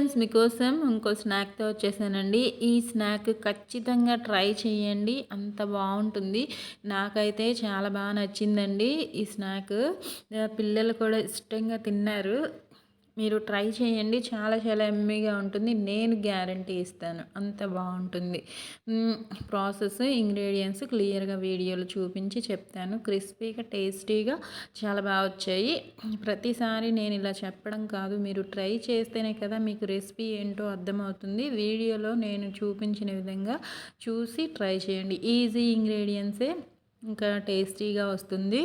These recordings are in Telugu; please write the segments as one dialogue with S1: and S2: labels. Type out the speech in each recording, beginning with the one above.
S1: ఫ్రెండ్స్ మీకోసం ఇంకో స్నాక్తో వచ్చేసానండి. ఈ స్నాక్ ఖచ్చితంగా ట్రై చేయండి అంత బాగుంటుంది. నాకైతే చాలా బాగా నచ్చిందండి ఈ స్నాక్ పిల్లలు కూడా ఇష్టంగా తిన్నారు. మీరు ట్రై చేయండి. చాలా చాలా ఎమ్మీగా ఉంటుంది. నేను గ్యారంటీ ఇస్తాను. అంత బాగుంటుంది. ప్రాసెస్ ఇంగ్రీడియంట్స్ క్లియర్గా వీడియోలు చూపించి చెప్తాను. క్రిస్పీగా టేస్టీగా చాలా బాగా వచ్చాయి. ప్రతిసారి నేను ఇలా చెప్పడం కాదు. మీరు ట్రై చేస్తేనే కదా మీకు రెసిపీ ఏంటో అర్థమవుతుంది. వీడియోలో నేను చూపించిన విధంగా చూసి ట్రై చేయండి. ఈజీ ఇంగ్రీడియంట్సే. ఇంకా టేస్టీగా వస్తుంది.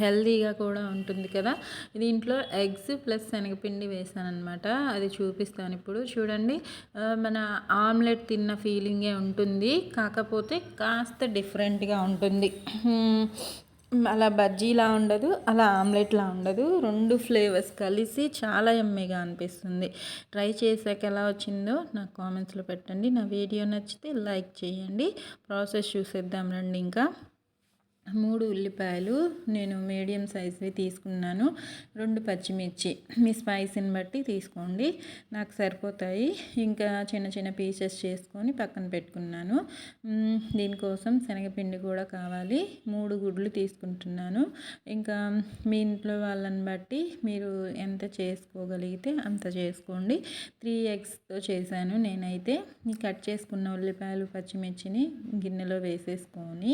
S1: హెల్దీగా కూడా ఉంటుంది కదా. దీంట్లో ఎగ్స్ ప్లస్ శనగపిండి వేసాను అనమాట అది చూపిస్తాను ఇప్పుడు. చూడండి మన ఆమ్లెట్ తిన్న ఫీలింగే ఉంటుంది. కాకపోతే కాస్త డిఫరెంట్గా ఉంటుంది. అలా బజ్జీలా ఉండదు అలా ఆమ్లెట్లా ఉండదు. రెండు ఫ్లేవర్స్ కలిసి చాలా ఎమ్మీగా అనిపిస్తుంది. ట్రై చేసాక ఎలా వచ్చిందో నాకు కామెంట్స్లో పెట్టండి. నా వీడియో నచ్చితే లైక్ చేయండి. ప్రాసెస్ చూసేద్దాం రండి ఇంకా. మూడు ఉల్లిపాయలు నేను మీడియం సైజ్వి తీసుకున్నాను. రెండు పచ్చిమిర్చి. మీ స్పైసీని బట్టి తీసుకోండి. నాకు సరిపోతాయి. ఇంకా చిన్న చిన్న పీసెస్ చేసుకొని పక్కన పెట్టుకున్నాను. దీనికోసం శనగపిండి కూడా కావాలి. మూడు గుడ్లు తీసుకుంటున్నాను. ఇంకా మీ ఇంట్లో వాళ్ళని బట్టి మీరు ఎంత చేసుకోగలిగితే అంత చేసుకోండి. త్రీ ఎగ్స్తో చేశాను నేనైతే. కట్ చేసుకున్న ఉల్లిపాయలు పచ్చిమిర్చిని గిన్నెలో వేసేసుకొని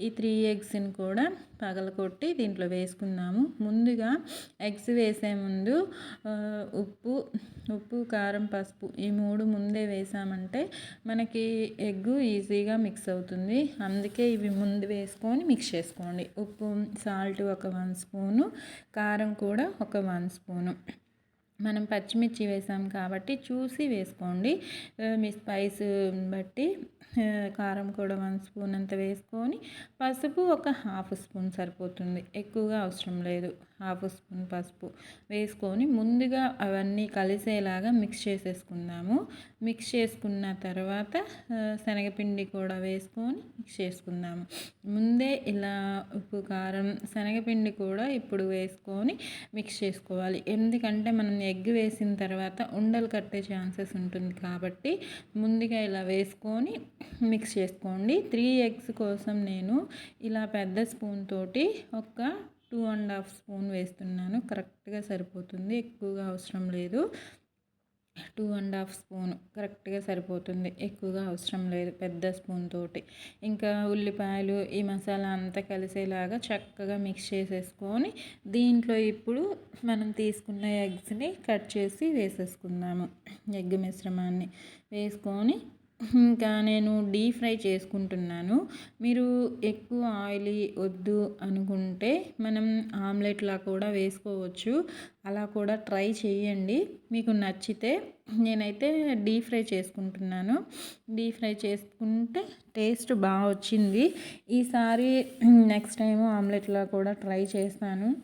S1: ఈ త్రీ ఎగ్స్ ఎగ్స్ని కూడా పగలకొట్టి దీంట్లో వేసుకుందాము ముందుగా ఎగ్స్ వేసే ముందు ఉప్పు ఉప్పు కారం పసుపు ఈ మూడు ముందే వేసామంటే మనకి ఎగ్ ఈజీగా మిక్స్ అవుతుంది. అందుకే ఇవి ముందు వేసుకొని మిక్స్ చేసుకోండి. ఉప్పు సాల్ట్ ఒక వన్ స్పూను కారం కూడా ఒక వన్ స్పూను. మనం పచ్చిమిర్చి వేసాం కాబట్టి చూసి వేసుకోండి. మీ స్పైస్ బట్టి కారం కూడా వన్ స్పూన్ అంత వేసుకొని పసుపు ఒక హాఫ్ స్పూన్ సరిపోతుంది. ఎక్కువగా అవసరం లేదు. హాఫ్ స్పూన్ పసుపు వేసుకొని ముందుగా అవన్నీ కలిసేలాగా మిక్స్ చేసేసుకుందాము. మిక్స్ చేసుకున్న తర్వాత శనగపిండి కూడా వేసుకొని మిక్స్ చేసుకుందాము. ముందే ఇలా ఉప్పు కారం శనగపిండి కూడా ఇప్పుడు వేసుకొని మిక్స్ చేసుకోవాలి. ఎందుకంటే మనం ఎగ్ వేసిన తర్వాత ఉండలు కట్టే ఛాన్సెస్ ఉంటుంది కాబట్టి ముందుగా ఇలా వేసుకొని మిక్స్ చేసుకోండి. త్రీ ఎగ్స్ కోసం నేను ఇలా పెద్ద స్పూన్ తోటి ఒక టూ అండ్ హాఫ్ స్పూన్ వేస్తున్నాను. కరెక్ట్గా సరిపోతుంది. ఎక్కువగా అవసరం లేదు. టూ అండ్ హాఫ్ స్పూన్ కరెక్ట్గా సరిపోతుంది. ఎక్కువగా అవసరం లేదు పెద్ద స్పూన్ తోటి. ఇంకా ఉల్లిపాయలు ఈ మసాలా అంతా కలిసేలాగా చక్కగా మిక్స్ చేసేసుకొని దీంట్లో ఇప్పుడు మనం తీసుకున్న ఎగ్స్ని కట్ చేసి వేసేసుకుందాము. ఎగ్ మిశ్రమాన్ని వేసుకొని ఇంకా నేను డీప్ ఫ్రై చేసుకుంటున్నాను. మీరు ఎక్కువ ఆయిలీ వద్దు అనుకుంటే మనం ఆమ్లెట్లా కూడా వేసుకోవచ్చు. అలా కూడా ట్రై చేయండి. మీకు నచ్చితే నేనైతే డీప్ ఫ్రై చేసుకుంటున్నాను. డీప్ ఫ్రై చేసుకుంటే టేస్ట్ బాగా వచ్చింది. ఈసారి నెక్స్ట్ టైం ఆమ్లెట్లో కూడా ట్రై చేస్తాను.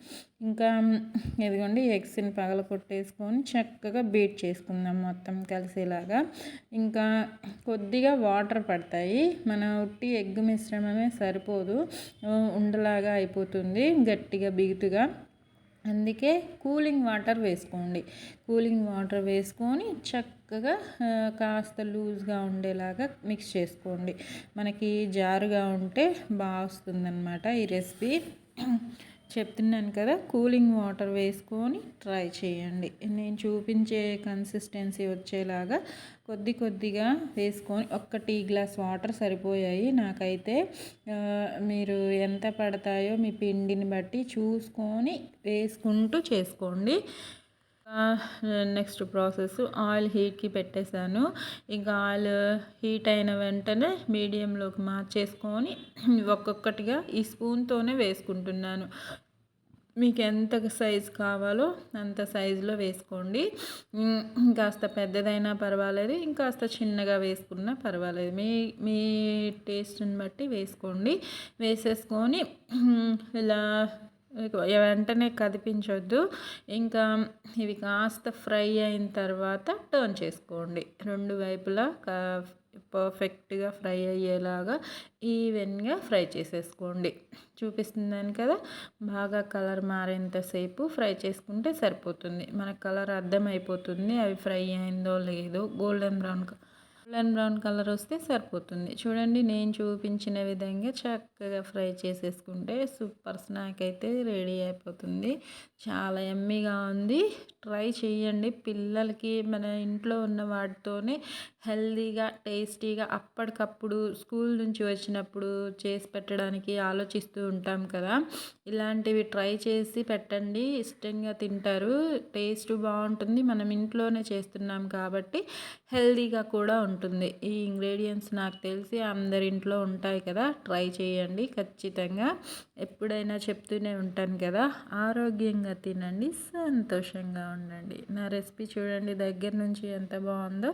S1: ఇంకా ఇదిగోండి ఎగ్స్ని పగల కొట్టేసుకొని చక్కగా బీట్ చేసుకుందాం మొత్తం కలిసేలాగా. ఇంకా కొద్దిగా వాటర్ పడతాయి. మన ఉట్టి ఎగ్ మిశ్రమమే సరిపోదు. ఉండలాగా అయిపోతుంది గట్టిగా బిగుతుగా. అందుకే కూలింగ్ వాటర్ వేసుకోండి. కూలింగ్ వాటర్ వేసుకొని చక్కగా కాస్త లూజ్గా ఉండేలాగా మిక్స్ చేసుకోండి. మనకి జారుగా ఉంటే బాగా వస్తుందన్నమాట ఈ రెసిపీ. చెప్తున్నాను కదా కూలింగ్ వాటర్ వేసుకొని ట్రై చేయండి. నేను చూపించే కన్సిస్టెన్సీ వచ్చేలాగా కొద్ది కొద్దిగా వేసుకొని ఒక్క టీ గ్లాస్ వాటర్ సరిపోయాయి. నాకైతే మీరు ఎంత పడతాయో మీ పిండిని బట్టి చూసుకొని వేసుకుంటూ చేసుకోండి. నెక్స్ట్ ప్రాసెస్ ఆయిల్ హీట్కి పెట్టేశాను. ఇంకా ఆయిల్ హీట్ అయిన వెంటనే మీడియంలోకి మార్చేసుకొని ఒక్కొక్కటిగా ఈ స్పూన్తోనే వేసుకుంటున్నాను. మీకు ఎంత సైజు కావాలో అంత సైజులో వేసుకోండి. ఇంకాస్త పెద్దదైనా పర్వాలేదు ఇంకాస్త చిన్నగా వేసుకున్నా పర్వాలేదు. మీ మీ టేస్ట్ని బట్టి వేసుకోండి. వేసేసుకొని ఇలా వెంటనే కదిపించొద్దు. ఇంకా ఇవి కాస్త ఫ్రై అయిన తర్వాత టర్న్ చేసుకోండి. రెండు వైపులా పర్ఫెక్ట్గా ఫ్రై అయ్యేలాగా ఈవెన్గా ఫ్రై చేసేసుకోండి. చూపిస్తున్నాను కదా? బాగా కలర్ మారేంతసేపు ఫ్రై చేసుకుంటే సరిపోతుంది. మన కలర్ అర్థమైపోతుంది. అవి ఫ్రై అయిందో లేదో golden brown golden brown colour వస్తే సరిపోతుంది. చూడండి నేను చూపించిన విధంగా చక్కగా ఫ్రై చేసేసుకుంటే సూపర్ స్నాక్ అయితే రెడీ అయిపోతుంది. చాలా ఎమ్మీగా ఉంది. ట్రై చేయండి. పిల్లలకి మన ఇంట్లో ఉన్న వాటితోనే హెల్దీగా టేస్టీగా అప్పటికప్పుడు స్కూల్ నుంచి వచ్చినప్పుడు చేసి పెట్టడానికి ఆలోచిస్తూ ఉంటాం కదా. ఇలాంటివి ట్రై చేసి పెట్టండి. ఇష్టంగా తింటారు. టేస్ట్ బాగుంటుంది. మనం ఇంట్లోనే చేస్తున్నాం కాబట్టి హెల్దీగా కూడా ఉంటుంది. ఉంటుంది. ఈ ఇంగ్రీడియంట్స్ నాకు తెలిసి అందరి ఇంట్లో ఉంటాయి కదా ట్రై చేయండి ఖచ్చితంగా. ఎప్పుడైనా చెప్తూనే ఉంటాను కదా ఆరోగ్యంగా తినండి సంతోషంగా ఉండండి. నా రెసిపీ చూడండి దగ్గర నుంచి ఎంత బాగుందో.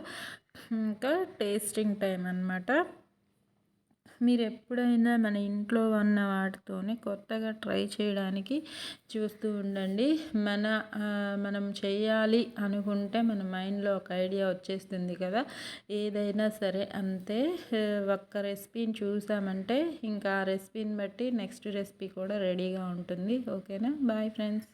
S1: ఇంకా టేస్టింగ్ టైం అనమాట మీరు ఎప్పుడైనా మన ఇంట్లో ఉన్న వాటితోనే కొత్తగా ట్రై చేయడానికి చూస్తూ ఉండండి. మన మనం చేయాలి అనుకుంటే మన మైండ్లో ఒక ఐడియా వచ్చేస్తుంది కదా. ఏదైనా సరే అంతే. ఒక్క రెసిపీని చూసామంటే ఇంకా ఆ రెసిపీని బట్టి నెక్స్ట్ రెసిపీ కూడా రెడీగా ఉంటుంది. ఓకేనా? Bye friends.